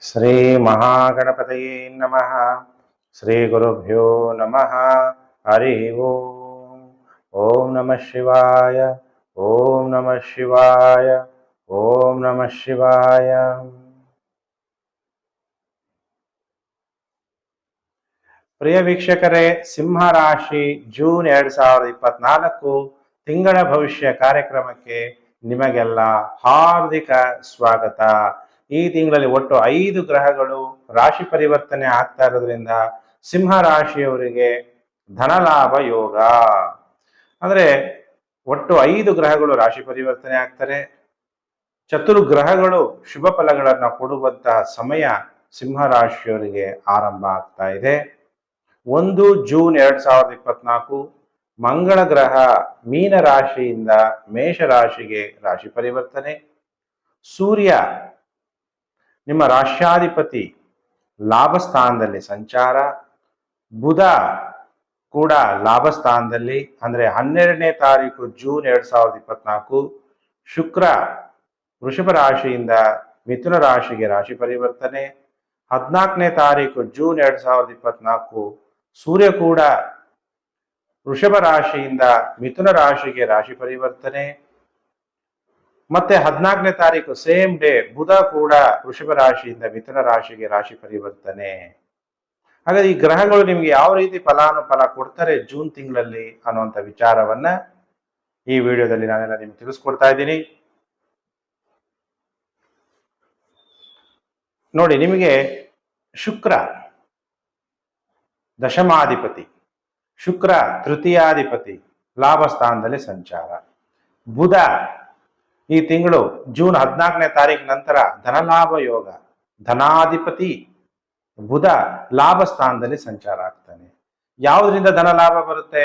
ಶ್ರೀ ಮಹಾಗಣಪತಯೇ ನಮಃ. ಶ್ರೀ ಗುರುಭ್ಯೋ ನಮಃ. ಹರಿ ಓಂ. ಓಂ ನಮಃ ಶಿವಾಯ. ಓಂ ನಮಃ ಶಿವಾಯ. ಓಂ ನಮಃ ಶಿವಾಯ. ಪ್ರಿಯ ವೀಕ್ಷಕರೇ ಸಿಂಹ ರಾಶಿ ಜೂನ್ ಎರಡ್ ಸಾವಿರದ ಇಪ್ಪತ್ನಾಲ್ಕು ತಿಂಗಳ ಭವಿಷ್ಯ ಕಾರ್ಯಕ್ರಮಕ್ಕೆ ನಿಮಗೆಲ್ಲ ಹಾರ್ದಿಕ ಸ್ವಾಗತ. ಈ ತಿಂಗಳಲ್ಲಿ ಒಟ್ಟು ಐದು ಗ್ರಹಗಳು ರಾಶಿ ಪರಿವರ್ತನೆ ಆಗ್ತಾ ಇರೋದ್ರಿಂದ ಸಿಂಹ ರಾಶಿಯವರಿಗೆ ಧನಲಾಭ ಯೋಗ. ಅಂದ್ರೆ ಒಟ್ಟು ಐದು ಗ್ರಹಗಳು ರಾಶಿ ಪರಿವರ್ತನೆ ಆಗ್ತಾರೆ. ಚತುರ್ ಗ್ರಹಗಳು ಶುಭ ಫಲಗಳನ್ನ ಕೊಡುವಂತಹ ಸಮಯ ಸಿಂಹ ರಾಶಿಯವರಿಗೆ ಆರಂಭ ಆಗ್ತಾ ಇದೆ. ಒಂದು ಜೂನ್ ಎರಡ್ ಸಾವಿರದ ಇಪ್ಪತ್ನಾಲ್ಕು ಮಂಗಳ ಗ್ರಹ ಮೀನ ರಾಶಿಯಿಂದ ಮೇಷ ರಾಶಿಗೆ ರಾಶಿ ಪರಿವರ್ತನೆ. ಸೂರ್ಯ ನಿಮ್ಮ ರಾಷ್ಟ್ರಾಧಿಪತಿ ಲಾಭ ಸ್ಥಾನದಲ್ಲಿ ಸಂಚಾರ, ಬುಧ ಕೂಡ ಲಾಭ ಸ್ಥಾನದಲ್ಲಿ ಅಂದ್ರೆ ಹನ್ನೆರಡನೇ ತಾರೀಕು ಜೂನ್ ಎರಡ್ ಸಾವಿರದ ಇಪ್ಪತ್ನಾಲ್ಕು, ಶುಕ್ರ ವೃಷಭ ರಾಶಿಯಿಂದ ಮಿಥುನ ರಾಶಿಗೆ ರಾಶಿ ಪರಿವರ್ತನೆ, ಹದಿನಾಲ್ಕನೇ ತಾರೀಕು ಜೂನ್ ಎರಡ್ ಸಾವಿರದ ಇಪ್ಪತ್ನಾಲ್ಕು, ಸೂರ್ಯ ಕೂಡ ವೃಷಭ ರಾಶಿಯಿಂದ ಮಿಥುನ ರಾಶಿಗೆ ರಾಶಿ ಪರಿವರ್ತನೆ ಮತ್ತೆ ಹದಿನಾಲ್ಕನೇ ತಾರೀಕು ಸೇಮ್ ಡೇ ಬುಧ ಕೂಡ ವೃಷಭ ರಾಶಿಯಿಂದ ಮಿಥುನ ರಾಶಿಗೆ ರಾಶಿ ಪರಿವರ್ತನೆ. ಹಾಗಾದ್ರೆ ಈ ಗ್ರಹಗಳು ನಿಮ್ಗೆ ಯಾವ ರೀತಿ ಫಲಾನುಫಲ ಕೊಡ್ತಾರೆ ಜೂನ್ ತಿಂಗಳಲ್ಲಿ ಅನ್ನುವಂತ ವಿಚಾರವನ್ನ ಈ ವಿಡಿಯೋದಲ್ಲಿ ನಾನೆಲ್ಲ ನಿಮ್ಗೆ ತಿಳಿಸ್ಕೊಡ್ತಾ ಇದ್ದೀನಿ. ನೋಡಿ, ನಿಮಗೆ ಶುಕ್ರ ದಶಮಾಧಿಪತಿ, ಶುಕ್ರ ತೃತೀಯಾಧಿಪತಿ ಲಾಭ ಸ್ಥಾನದಲ್ಲಿ ಸಂಚಾರ. ಬುಧ ಈ ತಿಂಗಳು ಜೂನ್ ಹದಿನಾಲ್ಕನೇ ತಾರೀಕು ನಂತರ ಧನಲಾಭ ಯೋಗ. ಧನಾಧಿಪತಿ ಬುಧ ಲಾಭ ಸ್ಥಾನದಲ್ಲಿ ಸಂಚಾರ ಆಗ್ತಾನೆ. ಯಾವುದರಿಂದ ಧನ ಲಾಭ ಬರುತ್ತೆ?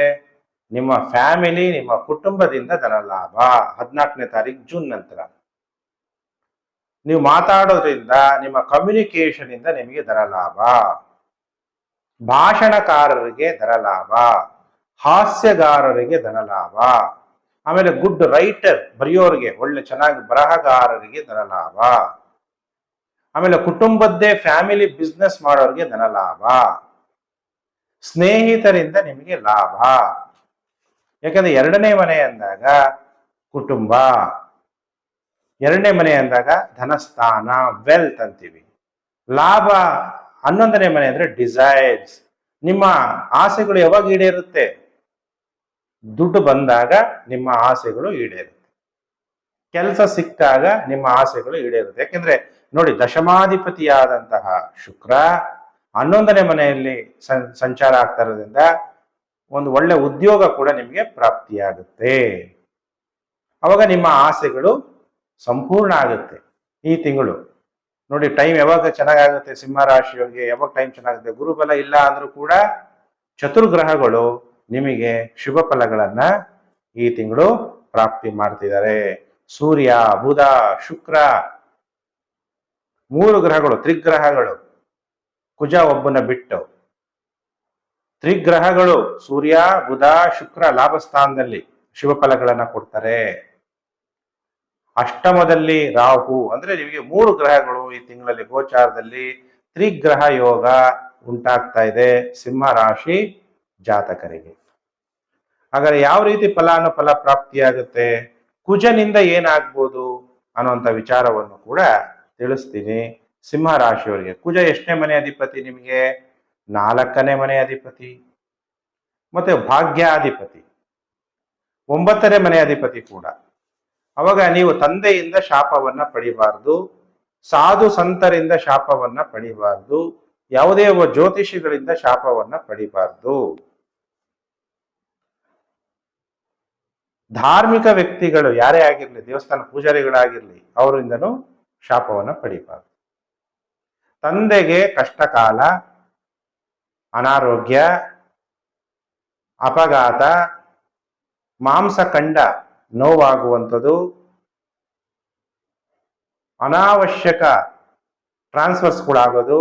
ನಿಮ್ಮ ಫ್ಯಾಮಿಲಿ, ನಿಮ್ಮ ಕುಟುಂಬದಿಂದ ಧನ ಲಾಭ ಹದಿನಾಲ್ಕನೇ ತಾರೀಕು ಜೂನ್ ನಂತರ. ನೀವು ಮಾತಾಡೋದ್ರಿಂದ, ನಿಮ್ಮ ಕಮ್ಯುನಿಕೇಶನ್ ಇಂದ ನಿಮಗೆ ಧನ ಲಾಭ ಭಾಷಣಕಾರರಿಗೆ ಧನ ಲಾಭ ಹಾಸ್ಯಗಾರರಿಗೆ ಧನ ಲಾಭ ಆಮೇಲೆ ಗುಡ್ ರೈಟರ್ ಬರೆಯೋರಿಗೆ, ಒಳ್ಳೆ ಚೆನ್ನಾಗಿ ಬರಹಗಾರರಿಗೆ ಧನಲಾಭ ಆಮೇಲೆ ಕುಟುಂಬದ್ದೇ ಫ್ಯಾಮಿಲಿ ಬಿಸ್ನೆಸ್ ಮಾಡೋರಿಗೆ ಧನಲಾಭ ಸ್ನೇಹಿತರಿಂದ ನಿಮಗೆ ಲಾಭ. ಯಾಕಂದ್ರೆ ಎರಡನೇ ಮನೆ ಅಂದಾಗ ಕುಟುಂಬ. ಎರಡನೇ ಮನೆ ಅಂದಾಗ ಧನಸ್ಥಾನ ವೆಲ್ತ್ ಅಂತೀವಿ. ಲಾಭ ಹನ್ನೊಂದನೇ ಮನೆ ಅಂದ್ರೆ ಡಿಸೈರ್ಸ್ ನಿಮ್ಮ ಆಸೆಗಳು ಯಾವಾಗ ಈಡೇರುತ್ತೆ? ದುಡ್ಡು ಬಂದಾಗ ನಿಮ್ಮ ಆಸೆಗಳು ಈಡೇರುತ್ತೆ. ಕೆಲಸ ಸಿಕ್ಕಾಗ ನಿಮ್ಮ ಆಸೆಗಳು ಈಡೇರುತ್ತೆ. ಯಾಕೆಂದ್ರೆ ನೋಡಿ, ದಶಮಾಧಿಪತಿಯಾದಂತಹ ಶುಕ್ರ ಹನ್ನೊಂದನೇ ಮನೆಯಲ್ಲಿ ಸಂಚಾರ ಆಗ್ತಾ ಇರೋದ್ರಿಂದ ಒಂದು ಒಳ್ಳೆ ಉದ್ಯೋಗ ಕೂಡ ನಿಮಗೆ ಪ್ರಾಪ್ತಿಯಾಗುತ್ತೆ. ಅವಾಗ ನಿಮ್ಮ ಆಸೆಗಳು ಸಂಪೂರ್ಣ ಆಗುತ್ತೆ. ಈ ತಿಂಗಳು ನೋಡಿ ಟೈಮ್ ಯಾವಾಗ ಚೆನ್ನಾಗಾಗುತ್ತೆ? ಸಿಂಹ ಯಾವಾಗ ಟೈಮ್ ಚೆನ್ನಾಗುತ್ತೆ? ಗುರುಬಲ ಇಲ್ಲ ಅಂದ್ರೂ ಕೂಡ ಚತುರ್ಗ್ರಹಗಳು ನಿಮಗೆ ಶುಭ ಫಲಗಳನ್ನ ಈ ತಿಂಗಳು ಪ್ರಾಪ್ತಿ ಮಾಡ್ತಿದ್ದಾರೆ. ಸೂರ್ಯ, ಬುಧ, ಶುಕ್ರ, ಮೂರು ಗ್ರಹಗಳು, ತ್ರಿಗ್ರಹಗಳು, ಕುಜ ಒಬ್ಬನ ಬಿಟ್ಟು. ತ್ರಿಗ್ರಹಗಳು, ಸೂರ್ಯ, ಬುಧ, ಶುಕ್ರ ಲಾಭ ಸ್ಥಾನದಲ್ಲಿ ಶುಭ ಫಲಗಳನ್ನ ಕೊಡ್ತಾರೆ. ಅಷ್ಟಮದಲ್ಲಿ ರಾಹು, ಅಂದ್ರೆ ನಿಮಗೆ ಮೂರು ಗ್ರಹಗಳು ಈ ತಿಂಗಳಲ್ಲಿ ಗೋಚಾರದಲ್ಲಿ ತ್ರಿಗ್ರಹ ಯೋಗ ಉಂಟಾಗ್ತಾ ಇದೆ. ಸಿಂಹ ರಾಶಿ ಜಾತಕರಿಗೆ. ಹಾಗಾದ್ರೆ ಯಾವ ರೀತಿ ಫಲಾನುಫಲ ಪ್ರಾಪ್ತಿಯಾಗುತ್ತೆ, ಕುಜನಿಂದ ಏನಾಗ್ಬೋದು ಅನ್ನುವಂಥ ವಿಚಾರವನ್ನು ಕೂಡ ತಿಳಿಸ್ತೀನಿ. ಸಿಂಹ ರಾಶಿಯವರಿಗೆ. ಕುಜ ಎಷ್ಟನೇ ಮನೆ ಅಧಿಪತಿ ನಿಮಗೆ? ನಾಲ್ಕನೇ ಮನೆ ಅಧಿಪತಿ. ಮತ್ತೆ ಭಾಗ್ಯಾಧಿಪತಿ. ಒಂಬತ್ತನೇ ಮನೆ ಅಧಿಪತಿ ಕೂಡ. ಅವಾಗ ನೀವು ತಂದೆಯಿಂದ ಶಾಪವನ್ನ ಪಡಿಬಾರ್ದು. ಸಾಧು ಸಂತರಿಂದ ಶಾಪವನ್ನ ಪಡಿಬಾರ್ದು. ಯಾವುದೇ ಒಬ್ಬ ಜ್ಯೋತಿಷಿಗಳಿಂದ ಶಾಪವನ್ನ ಪಡಿಬಾರ್ದು. ಧಾರ್ಮಿಕ ವ್ಯಕ್ತಿಗಳು ಯಾರೇ ಆಗಿರಲಿ, ದೇವಸ್ಥಾನ ಪೂಜಾರಿಗಳಾಗಿರ್ಲಿ, ಅವರಿಂದನೂ ಶಾಪವನ್ನ ಪಡಿಬಾರ್ದು. ತಂದೆಗೆ ಕಷ್ಟಕಾಲ, ಅನಾರೋಗ್ಯ, ಅಪಘಾತ ಮಾಂಸಖಂಡ ನೋವಾಗುವಂಥದ್ದು, ಅನಾವಶ್ಯಕ ಟ್ರಾನ್ಸ್ಫರ್ಸ್ಗಳಾಗೋದು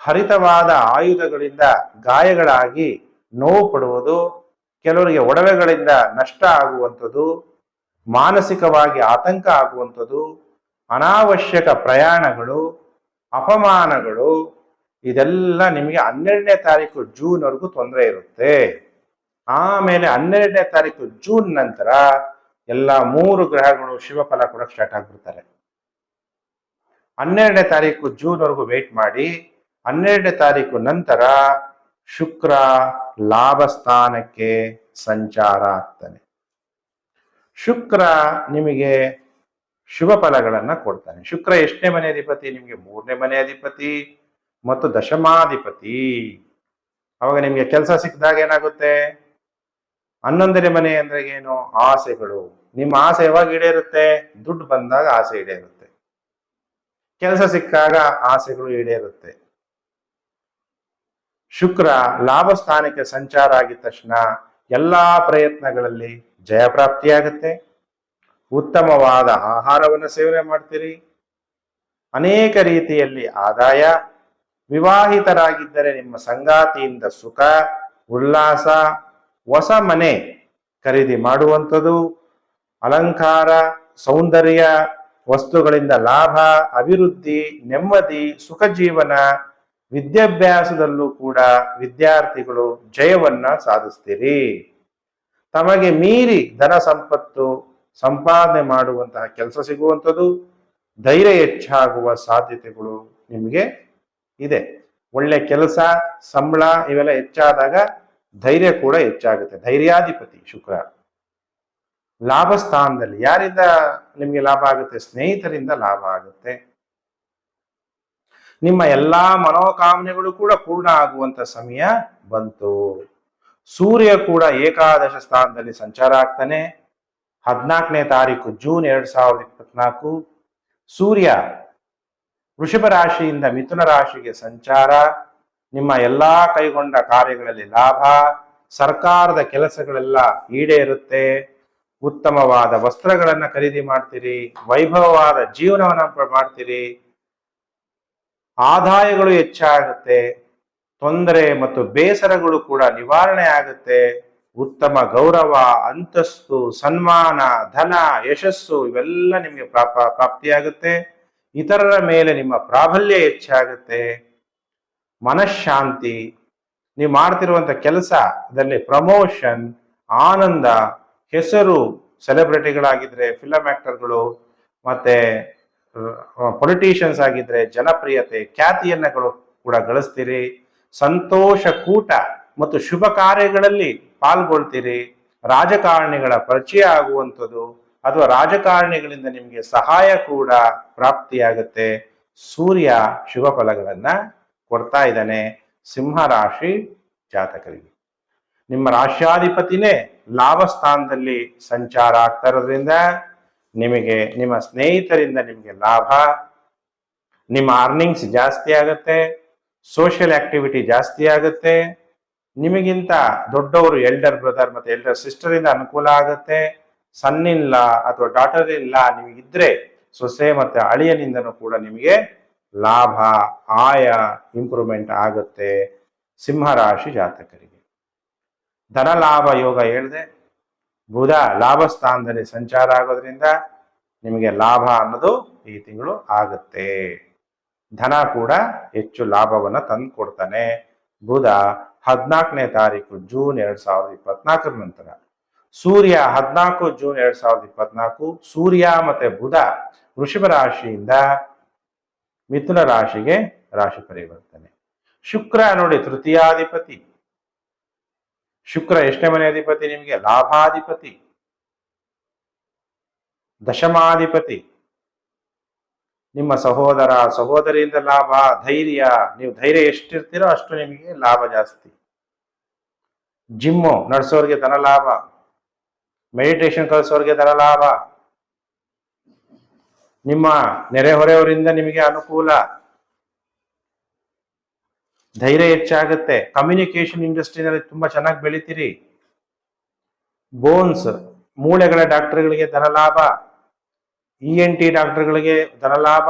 ಹರಿತವಾದ ಆಯುಧಗಳಿಂದ ಗಾಯಗಳಾಗಿ ನೋವು ಪಡುವುದು ಕೆಲವರಿಗೆ ಒಡವೆಗಳಿಂದ ನಷ್ಟ ಆಗುವಂಥದ್ದು, ಮಾನಸಿಕವಾಗಿ ಆತಂಕ ಆಗುವಂಥದ್ದು, ಅನಾವಶ್ಯಕ ಪ್ರಯಾಣಗಳು, ಅಪಮಾನಗಳು, ಇದೆಲ್ಲ ನಿಮಗೆ ಹನ್ನೆರಡನೇ ತಾರೀಕು ಜೂನ್ವರೆಗೂ ತೊಂದರೆ ಇರುತ್ತೆ. ಆಮೇಲೆ ಹನ್ನೆರಡನೇ ತಾರೀಕು ಜೂನ್ ನಂತರ ಎಲ್ಲ ಮೂರು ಗ್ರಹಗಳು ಶಿವಫಲ ಕೊಡಕ್ಕೆ ಸ್ಟಾರ್ಟ್ ಆಗ್ಬಿಡ್ತಾರೆ. ಹನ್ನೆರಡನೇ ತಾರೀಕು ಜೂನ್ವರೆಗೂ ವೇಟ್ ಮಾಡಿ, ಹನ್ನೆರಡನೇ ತಾರೀಕು ನಂತರ ಶುಕ್ರ ಲಾಭ ಸ್ಥಾನಕ್ಕೆ ಸಂಚಾರ ಆಗ್ತಾನೆ. ಶುಕ್ರ ನಿಮಗೆ ಶುಭ ಫಲಗಳನ್ನ ಕೊಡ್ತಾನೆ. ಶುಕ್ರ ಎಷ್ಟನೇ ಮನೆ ಅಧಿಪತಿ? ನಿಮಗೆ ಮೂರನೇ ಮನೆ ಅಧಿಪತಿ ಮತ್ತು ದಶಮಾಧಿಪತಿ. ಅವಾಗ ನಿಮಗೆ ಕೆಲಸ ಸಿಕ್ಕಿದಾಗ ಏನಾಗುತ್ತೆ? ಹನ್ನೊಂದನೇ ಮನೆ ಅಂದ್ರೆ ಏನು? ಆಸೆಗಳು. ನಿಮ್ಮ ಆಸೆ ಯಾವಾಗ ಈಡೇರುತ್ತೆ? ದುಡ್ಡು ಬಂದಾಗ ಆಸೆ ಈಡೇರುತ್ತೆ. ಕೆಲಸ ಸಿಕ್ಕಾಗ ಆಸೆಗಳು ಈಡೇರುತ್ತೆ. ಶುಕ್ರ ಲಾಭ ಸ್ಥಾನಕ್ಕೆ ಸಂಚಾರ ಆಗಿದ ತಕ್ಷಣ ಎಲ್ಲಾ ಪ್ರಯತ್ನಗಳಲ್ಲಿ ಜಯ ಪ್ರಾಪ್ತಿಯಾಗುತ್ತೆ ಉತ್ತಮವಾದ ಆಹಾರವನ್ನು ಸೇವನೆ ಮಾಡ್ತೀರಿ. ಅನೇಕ ರೀತಿಯಲ್ಲಿ ಆದಾಯ, ವಿವಾಹಿತರಾಗಿದ್ದರೆ ನಿಮ್ಮ ಸಂಗಾತಿಯಿಂದ ಸುಖ, ಉಲ್ಲಾಸ, ಹೊಸ ಮನೆ ಖರೀದಿ ಮಾಡುವಂಥದ್ದು, ಅಲಂಕಾರ, ಸೌಂದರ್ಯ, ವಸ್ತುಗಳಿಂದ ಲಾಭ, ಅಭಿವೃದ್ಧಿ, ನೆಮ್ಮದಿ ಸುಖ ಜೀವನ ವಿದ್ಯಾಭ್ಯಾಸದಲ್ಲೂ ಕೂಡ ವಿದ್ಯಾರ್ಥಿಗಳು ಜಯವನ್ನ ಸಾಧಿಸ್ತೀರಿ. ತಮಗೆ ಮೀರಿ ಧನ ಸಂಪತ್ತು ಸಂಪಾದನೆ ಮಾಡುವಂತಹ ಕೆಲಸ ಸಿಗುವಂಥದ್ದು ಧೈರ್ಯ ಹೆಚ್ಚಾಗುವ ಸಾಧ್ಯತೆಗಳು ನಿಮಗೆ ಇದೆ. ಒಳ್ಳೆ ಕೆಲಸ, ಸಂಬಳ ಇವೆಲ್ಲ ಹೆಚ್ಚಾದಾಗ ಧೈರ್ಯ ಕೂಡ ಹೆಚ್ಚಾಗುತ್ತೆ. ಧೈರ್ಯಾಧಿಪತಿ ಶುಕ್ರ. ಲಾಭ ಸ್ಥಾನದಲ್ಲಿ ಯಾರಿಂದ ನಿಮಗೆ ಲಾಭ ಆಗುತ್ತೆ? ಸ್ನೇಹಿತರಿಂದ ಲಾಭ ಆಗುತ್ತೆ. ನಿಮ್ಮ ಎಲ್ಲಾ ಮನೋಕಾಮನೆಗಳು ಕೂಡ ಪೂರ್ಣ ಆಗುವಂತ ಸಮಯ ಬಂತು. ಸೂರ್ಯ ಕೂಡ ಏಕಾದಶ ಸ್ಥಾನದಲ್ಲಿ ಸಂಚಾರ ಆಗ್ತಾನೆ. ಹದಿನಾಲ್ಕನೇ ತಾರೀಕು ಜೂನ್ ಎರಡ್ ಸಾವಿರದ ಇಪ್ಪತ್ನಾಲ್ಕು. ಸೂರ್ಯ ವೃಷಭ ರಾಶಿಯಿಂದ ಮಿಥುನ ರಾಶಿಗೆ ಸಂಚಾರ. ನಿಮ್ಮ ಎಲ್ಲಾ ಕೈಗೊಂಡ ಕಾರ್ಯಗಳಲ್ಲಿ ಲಾಭ. ಸರ್ಕಾರದ ಕೆಲಸಗಳೆಲ್ಲ ಈಡೇರುತ್ತೆ. ಉತ್ತಮವಾದ ವಸ್ತ್ರಗಳನ್ನ ಖರೀದಿ ಮಾಡ್ತೀರಿ. ವೈಭವವಾದ ಜೀವನವನ್ನ ಮಾಡ್ತೀರಿ. ಆದಾಯಗಳು ಹೆಚ್ಚಾಗುತ್ತೆ, ತೊಂದರೆ ಮತ್ತು ಬೇಸರಗಳು ಕೂಡ ನಿವಾರಣೆ ಆಗುತ್ತೆ. ಉತ್ತಮ ಗೌರವ, ಅಂತಸ್ತು, ಸನ್ಮಾನ, ಧನ, ಯಶಸ್ಸು ಇವೆಲ್ಲ ನಿಮಗೆ ಪ್ರಾಪ, ಪ್ರಾಪ್ತಿಯಾಗುತ್ತೆ. ಇತರರ ಮೇಲೆ ನಿಮ್ಮ ಪ್ರಾಬಲ್ಯ ಹೆಚ್ಚಾಗುತ್ತೆ. ಮನಃಶಾಂತಿ, ನೀವು ಮಾಡ್ತಿರುವಂತ ಕೆಲಸದಲ್ಲಿ ಪ್ರಮೋಷನ್, ಆನಂದ, ಹೆಸರು, ಸೆಲೆಬ್ರಿಟಿಗಳಾಗಿದ್ರೆ ಫಿಲಮ್ ಆ್ಯಕ್ಟರ್ಗಳು ಮತ್ತೆ ಪೊಲಿಟಿಷಿಯನ್ಸ್ ಆಗಿದ್ರೆ ಜನಪ್ರಿಯತೆ ಖ್ಯಾತಿಯನ್ನ ಕೂಡ ಗಳಿಸ್ತೀರಿ. ಸಂತೋಷ ಕೂಟ ಮತ್ತು ಶುಭ ಕಾರ್ಯಗಳಲ್ಲಿ ಪಾಲ್ಗೊಳ್ತೀರಿ. ರಾಜಕಾರಣಿಗಳ ಪರಿಚಯ ಆಗುವಂಥದ್ದು ಅಥವಾ ರಾಜಕಾರಣಿಗಳಿಂದ ನಿಮಗೆ ಸಹಾಯ ಕೂಡ ಪ್ರಾಪ್ತಿಯಾಗುತ್ತೆ. ಸೂರ್ಯ ಶುಭ ಫಲಗಳನ್ನ ಕೊಡ್ತಾ ಇದ್ದಾನೆ. ಸಿಂಹ ರಾಶಿ ಜಾತಕರಿಗೆ. ನಿಮ್ಮ ರಾಶ್ಯಾಧಿಪತಿನೇ ಲಾಭ ಸ್ಥಾನದಲ್ಲಿ ಸಂಚಾರ ಆಗ್ತಾ ಇರೋದ್ರಿಂದ ನಿಮಗೆ ನಿಮ್ಮ ಸ್ನೇಹಿತರಿಂದ ನಿಮಗೆ ಲಾಭ, ನಿಮ್ಮ ಅರ್ನಿಂಗ್ಸ್ ಜಾಸ್ತಿ ಆಗುತ್ತೆ ಸೋಷಿಯಲ್ ಆಕ್ಟಿವಿಟಿ ಜಾಸ್ತಿ ಆಗುತ್ತೆ, ನಿಮಗಿಂತ ದೊಡ್ಡವರು ಎಲ್ಡರ್ ಬ್ರದರ್ ಮತ್ತು ಎಲ್ಡರ್ ಸಿಸ್ಟರಿಂದ ಅನುಕೂಲ ಆಗುತ್ತೆ ಸನ್ ಇನ್ ಲಾ ಅಥವಾ ಡಾಟರ್ ಇಲ್ಲ ನಿಮಗಿದ್ರೆ ಸೊಸೆ ಮತ್ತೆ ಅಳಿಯನಿಂದನೂ ಕೂಡ ನಿಮಗೆ ಲಾಭ, ಆಯ ಇಂಪ್ರೂವ್ಮೆಂಟ್ ಆಗುತ್ತೆ ಸಿಂಹರಾಶಿ ಜಾತಕರಿಗೆ. ಧನ ಲಾಭ ಯೋಗ ಹೇಳಿದೆ, ಬುಧ ಲಾಭ ಸ್ಥಾನದಲ್ಲಿ ಸಂಚಾರ ಆಗೋದ್ರಿಂದ ನಿಮಗೆ ಲಾಭ ಅನ್ನೋದು ಈ ತಿಂಗಳು ಆಗುತ್ತೆ. ಧನ ಕೂಡ ಹೆಚ್ಚು ಲಾಭವನ್ನ ತಂದು ಕೊಡ್ತಾನೆ ಬುಧ ಹದಿನಾಲ್ಕನೇ ತಾರೀಕು ಜೂನ್ ಎರಡ್ ಸಾವಿರದ ಇಪ್ಪತ್ನಾಲ್ಕರ ನಂತರ. ಸೂರ್ಯ ಹದಿನಾಲ್ಕು ಜೂನ್ ಎರಡ್ ಸಾವಿರದ ಇಪ್ಪತ್ನಾಲ್ಕು, ಸೂರ್ಯ ಮತ್ತೆ ಬುಧ ವೃಷಭ ರಾಶಿಯಿಂದ ಮಿಥುನ ರಾಶಿಗೆ ರಾಶಿ ಪರಿವರ್ತನೆ. ಶುಕ್ರ ನೋಡಿ ತೃತೀಯಾಧಿಪತಿ. ಶುಕ್ರ ಎಷ್ಟನೇ ಮನೆ ಅಧಿಪತಿ ನಿಮಗೆ? ಲಾಭಾಧಿಪತಿ. ದಶಮಾಧಿಪತಿ. ನಿಮ್ಮ ಸಹೋದರ ಸಹೋದರಿಯಿಂದ ಲಾಭ, ಧೈರ್ಯ, ನೀವು ಧೈರ್ಯ ಎಷ್ಟಿರ್ತೀರೋ ಅಷ್ಟು ನಿಮಗೆ ಲಾಭ ಜಾಸ್ತಿ. ಜಿಮ್ಮು ನಡೆಸೋರಿಗೆ ಧನ ಲಾಭ. ಮೆಡಿಟೇಷನ್ ಕಲಿಸೋರಿಗೆ ಧನ ಲಾಭ. ನಿಮ್ಮ ನೆರೆಹೊರೆಯವರಿಂದ ನಿಮಗೆ ಅನುಕೂಲ. ಧೈರ್ಯ ಹೆಚ್ಚಾಗುತ್ತೆ. ಕಮ್ಯುನಿಕೇಶನ್ ಇಂಡಸ್ಟ್ರಿನಲ್ಲಿ ತುಂಬಾ ಚೆನ್ನಾಗಿ ಬೆಳಿತೀರಿ. ಬೋನ್ಸ್ ಮೂಳೆಗಳ ಡಾಕ್ಟರ್ಗಳಿಗೆ ಧನ ಲಾಭ. ಇ ಎನ್ ಟಿ ಡಾಕ್ಟರ್ಗಳಿಗೆ ಧನ ಲಾಭ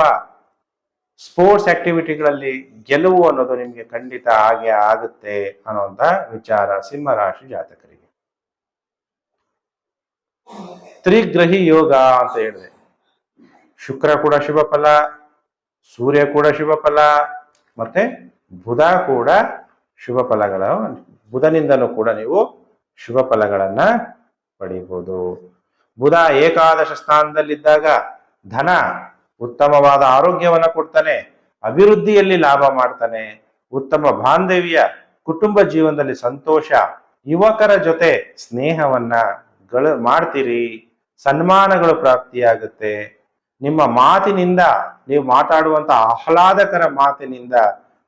ಸ್ಪೋರ್ಟ್ಸ್ ಆಕ್ಟಿವಿಟಿಗಳಲ್ಲಿ ಗೆಲುವು ಅನ್ನೋದು ನಿಮಗೆ ಖಂಡಿತ ಹಾಗೆ ಆಗುತ್ತೆ ಅನ್ನೋಂಥ ವಿಚಾರ ಸಿಂಹರಾಶಿ ಜಾತಕರಿಗೆ. ತ್ರಿಗ್ರಹಿ ಯೋಗ ಅಂತ ಹೇಳಿದೆ. ಶುಕ್ರ ಕೂಡ ಶುಭ ಫಲ, ಸೂರ್ಯ ಕೂಡ ಶುಭ ಫಲ, ಮತ್ತೆ ಬುಧ ಕೂಡ ಶುಭ ಫಲಗಳ, ಬುಧನಿಂದಲೂ ಕೂಡ ನೀವು ಶುಭ ಫಲಗಳನ್ನ ಪಡಿಬಹುದು ಬುಧ ಏಕಾದಶ ಸ್ಥಾನದಲ್ಲಿದ್ದಾಗ ಧನ ಉತ್ತಮವಾದ ಆರೋಗ್ಯವನ್ನು ಕೊಡ್ತಾನೆ, ಅಭಿವೃದ್ಧಿಯಲ್ಲಿ ಲಾಭ ಮಾಡ್ತಾನೆ. ಉತ್ತಮ ಬಾಂಧವ್ಯ, ಕುಟುಂಬ ಜೀವನದಲ್ಲಿ ಸಂತೋಷ, ಯುವಕರ ಜೊತೆ ಸ್ನೇಹವನ್ನ ಗಳ ಮಾಡ್ತೀರಿ, ಸನ್ಮಾನಗಳು ಪ್ರಾಪ್ತಿಯಾಗುತ್ತೆ. ನಿಮ್ಮ ಮಾತಿನಿಂದ ನೀವು ಮಾತಾಡುವಂತ ಆಹ್ಲಾದಕರ ಮಾತಿನಿಂದ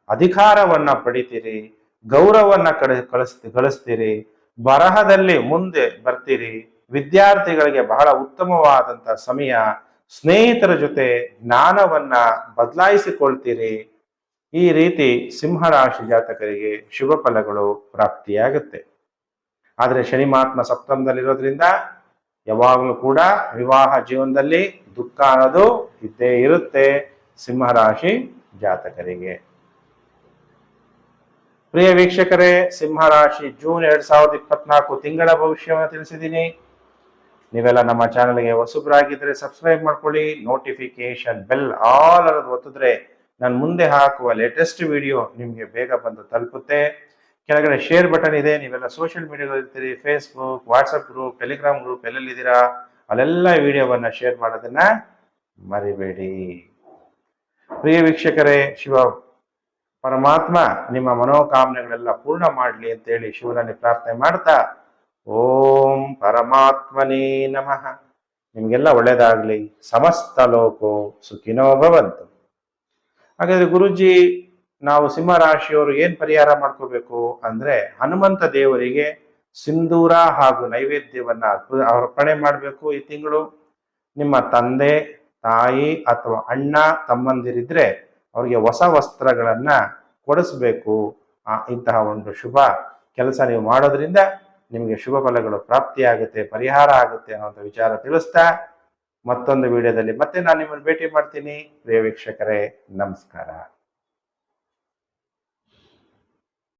ಅಧಿಕಾರವನ್ನ ಪಡಿತೀರಿ, ಗೌರವವನ್ನ ಕಳ ಕಳಿಸ್ ಗಳಿಸ್ತೀರಿ, ಬರಹದಲ್ಲಿ ಮುಂದೆ ಬರ್ತೀರಿ. ವಿದ್ಯಾರ್ಥಿಗಳಿಗೆ ಬಹಳ ಉತ್ತಮವಾದಂತ ಸಮಯ, ಸ್ನೇಹಿತರ ಜೊತೆ ಜ್ಞಾನವನ್ನ ಬದಲಾಯಿಸಿಕೊಳ್ತೀರಿ. ಈ ರೀತಿ ಸಿಂಹರಾಶಿ ಜಾತಕರಿಗೆ ಶುಭ ಫಲಗಳು ಪ್ರಾಪ್ತಿಯಾಗುತ್ತೆ. ಆದರೆ ಶನಿ ಮಹಾತ್ಮ ಸಪ್ತಮದಲ್ಲಿರೋದ್ರಿಂದ ಯಾವಾಗಲೂ ಕೂಡ ವಿವಾಹ ಜೀವನದಲ್ಲಿ ದುಃಖ ಅನ್ನೋದು ಇದ್ದೇ ಇರುತ್ತೆ ಸಿಂಹರಾಶಿ ಜಾತಕರಿಗೆ. ಪ್ರಿಯ ವೀಕ್ಷಕರೇ, ಸಿಂಹರಾಶಿ ಜೂನ್ ಎರಡ್ ಸಾವಿರದ ಇಪ್ಪತ್ನಾಲ್ಕು ತಿಂಗಳ ಭವಿಷ್ಯವನ್ನು ತಿಳಿಸಿದ್ದೀನಿ. ನೀವೆಲ್ಲ ನಮ್ಮ ಚಾನಲ್ಗೆ ಹೊಸಬ್ರಾಗಿದ್ರೆ ಸಬ್ಸ್ಕ್ರೈಬ್ ಮಾಡ್ಕೊಳ್ಳಿ ನೋಟಿಫಿಕೇಶನ್ ಬೆಲ್ ಆಲ್ ಅನ್ನೋದು ಒತ್ತಿದ್ರೆ ನಾನು ಮುಂದೆ ಹಾಕುವ ಲೇಟೆಸ್ಟ್ ವಿಡಿಯೋ ನಿಮಗೆ ಬೇಗ ಬಂದು ತಲುಪುತ್ತೆ. ಕೆಳಗಡೆ ಶೇರ್ ಬಟನ್ ಇದೆ, ನೀವೆಲ್ಲ social ಮೀಡಿಯಾಗಳಿರ್ತೀರಿ Facebook WhatsApp group Telegram group ಎಲ್ಲೆಲ್ಲಿದ್ದೀರಾ? ಅಲ್ಲೆಲ್ಲ ವಿಡಿಯೋವನ್ನು ಶೇರ್ ಮಾಡೋದನ್ನ ಮರಿಬೇಡಿ. ಪ್ರಿಯ ವೀಕ್ಷಕರೇ, ಶಿವ ಪರಮಾತ್ಮ ನಿಮ್ಮ ಮನೋಕಾಮನೆಗಳೆಲ್ಲ ಪೂರ್ಣ ಮಾಡಲಿ ಅಂತೇಳಿ ಶಿವನಲ್ಲಿ ಪ್ರಾರ್ಥನೆ ಮಾಡ್ತಾ ಓಂ ಪರಮಾತ್ಮನೇ ನಮಃ. ನಿಮಗೆಲ್ಲ ಒಳ್ಳೆಯದಾಗಲಿ ಸಮಸ್ತ ಲೋಕೋ ಸುಖಿನೋ ಭವಂತು. ಹಾಗಾದ್ರೆ ಗುರುಜಿ, ನಾವು ಸಿಂಹರಾಶಿಯವರು ಏನು ಪರಿಹಾರ ಮಾಡ್ಕೋಬೇಕು ಅಂದ್ರೆ ಹನುಮಂತ ದೇವರಿಗೆ ಸಿಂಧೂರ ಹಾಗೂ ನೈವೇದ್ಯವನ್ನ ಅರ್ಪಣೆ ಮಾಡಬೇಕು ಈ ತಿಂಗಳು. ನಿಮ್ಮ ತಂದೆ, ತಾಯಿ ಅಥವಾ ಅಣ್ಣ, ತಮ್ಮಂದಿರಿದ್ರೆ ಅವರಿಗೆ ಹೊಸ ವಸ್ತ್ರಗಳನ್ನು ಕೊಡಿಸ್ಬೇಕು. ಇಂತಹ ಒಂದು ಶುಭ ಕೆಲಸ ನೀವು ಮಾಡೋದ್ರಿಂದ ನಿಮಗೆ ಶುಭ ಫಲಗಳು ಪ್ರಾಪ್ತಿಯಾಗುತ್ತೆ ಪರಿಹಾರ ಆಗುತ್ತೆ ಅನ್ನೋಂಥ ವಿಚಾರ ತಿಳಿಸ್ತಾ ಮತ್ತೊಂದು ವಿಡಿಯೋದಲ್ಲಿ ಮತ್ತೆ ನಾನು ನಿಮ್ಮನ್ನು ಭೇಟಿ ಮಾಡ್ತೀನಿ. ಪ್ರಿಯ ವೀಕ್ಷಕರೇ, ನಮಸ್ಕಾರ.